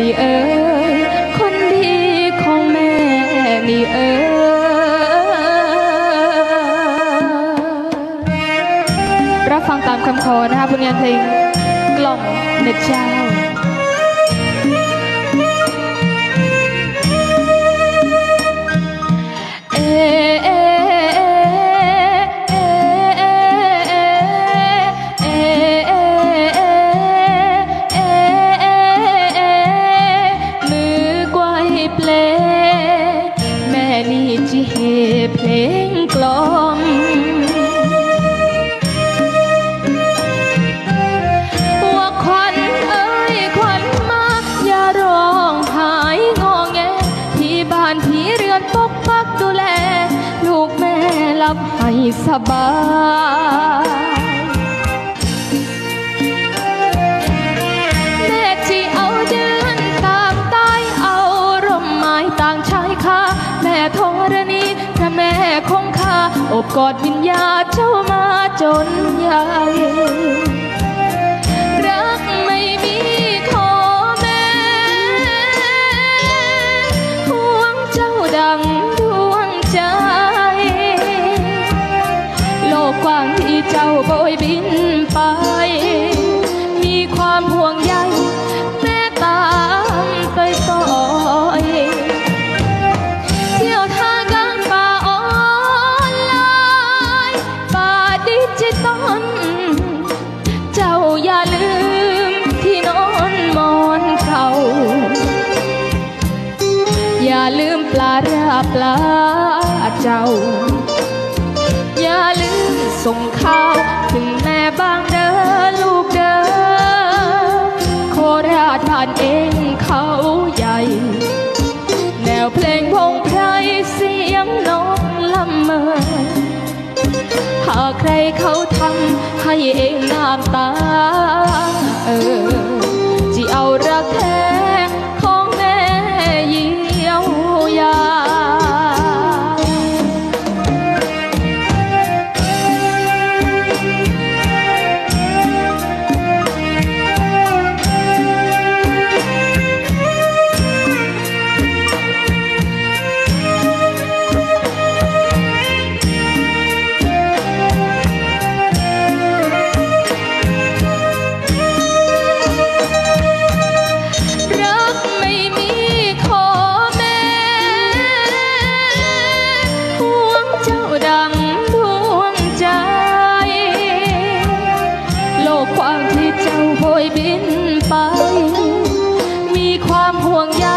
นี่เอ๋ยคนดีของแม่นี่เอ๋ยรับฟังตามคำขอนะคะผลงานเพลงกล่องเน็ตเจ้า เปลแม่นี่จิเฮเพลงกลอมว่าควันเอ้ยควันมา อย่าร้องหายงอแง ที่บ้านที่เรือนปกปักดูแล ลูกแม่หลับให้สบาย คงคาอบกอดวิญญาณเจ้ามาจนใหญ่รักไม่มีขอแม้ห่วงเจ้าดังดวงใจ โลกกว้างที่เจ้าโบยบินไป ลืมปลาราปลาเจ้า อย่าลืมส่งข้าวถึงแม่บ้างเด้อลูกเด้อโคราชบ้านเองเขาใหญ่ แนวเพลงพงไพรเสียงนกละเมอหากใครเขาทำให้เองน้ำตาเออ โลกกว้างที่เจ้าโบยบินไป มีความห่วงใย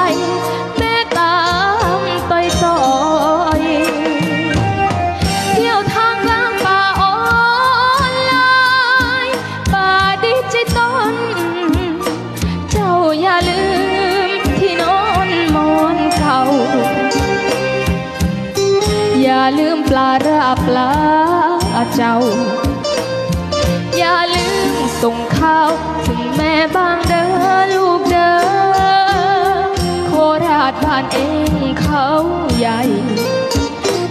แม่ตามไปต่อยเที่ยวทางกลางป่าออนไลน์ป่าดิจิตอลเจ้าอย่าลืมที่นอนมอนเก่า อย่าลืมปลาราปลาเจ้า อย่าลืมส่งข้าวถึงแม่บ้างเด้อลูกเด้อโคราชบ้านเองเขาใหญ่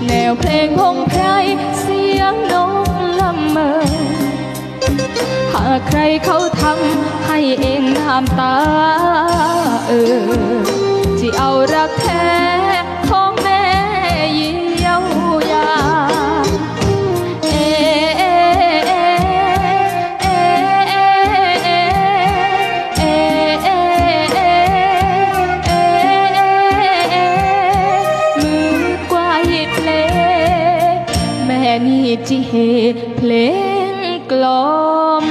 แนวเพลงพงไพรเสียงนกละเมอหากใครเขาทำให้เองน้ำตาเออที่เอารักแท้ ที่เหตุเพลงกลอม